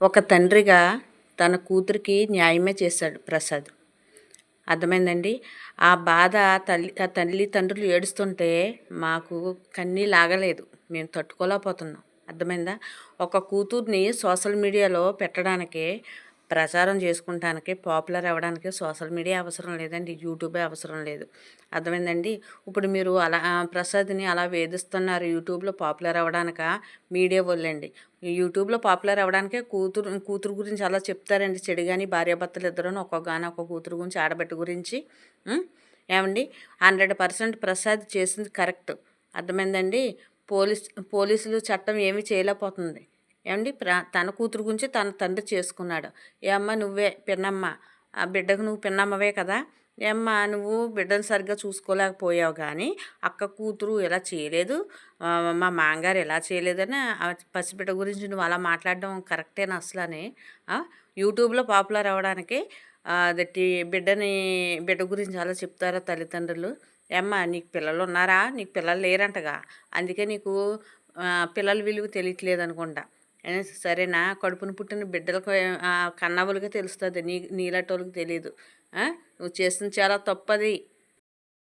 ఒక తండ్రిగా తన కూతురికి న్యాయమే చేశాడు ప్రసాద్. అర్థమైందండి? ఆ బాధ తల్లి ఆ తల్లి తండ్రులు ఏడుస్తుంటే మాకు కన్నీ లాగలేదు. మేము తట్టుకోలేకపోతున్నాం. అర్థమైందా? ఒక కూతుర్ని సోషల్ మీడియాలో పెట్టడానికి ప్రచారం చేసుకుంటానికి పాపులర్ అవ్వడానికి సోషల్ మీడియా అవసరం లేదండి యూట్యూబే అవసరం లేదు. అర్థమైందండి? ఇప్పుడు మీరు అలా ప్రసాద్ని అలా వేధిస్తున్నారు యూట్యూబ్లో పాపులర్ అవ్వడానిక? మీడియా వాళ్ళండి. యూట్యూబ్లో పాపులర్ అవ్వడానికే కూతురు కూతురు గురించి అలా చెప్తారండి చెడు కానీ భార్యాభర్తలు ఇద్దరు ఒక్కొక్క గాని కూతురు గురించి ఆడబెట్ట గురించి. ఏమండి? హండ్రెడ్ పర్సెంట్ ప్రసాద్ చేసింది కరెక్ట్. అర్థమైందండి? పోలీస్ పోలీసులు చట్టం ఏమీ చేయలేకపోతుంది. ఏమండి? ప్ర తన కూతురు గురించి తన తండ్రి చేసుకున్నాడు. ఏమ్మా నువ్వే పిన్నమ్మ. ఆ బిడ్డకు నువ్వు పిన్నమ్మవే కదా. ఏమ్మా నువ్వు బిడ్డను సరిగ్గా చూసుకోలేకపోయావు కానీ అక్క కూతురు ఇలా చేయలేదు. మా మాంగారు ఇలా చేయలేదని పసిబిడ్డ గురించి నువ్వు అలా మాట్లాడడం కరెక్టేనా అసలు అని యూట్యూబ్లో పాపులర్ అవ్వడానికి దట్టి బిడ్డని బిడ్డ గురించి అలా చెప్తారా తల్లిదండ్రులు? ఏమ్మా నీకు పిల్లలు ఉన్నారా? నీకు పిల్లలు లేరంటగా. అందుకే నీకు పిల్లల విలువ తెలియట్లేదు అనుకుంటా. సరేనా కడుపును పుట్టిన బిడ్డలకు కన్నవులకి తెలుస్తుంది. నీ నీలాంటి వాళ్ళకి తెలియదు నువ్వు చేసిన చాలా తప్పది.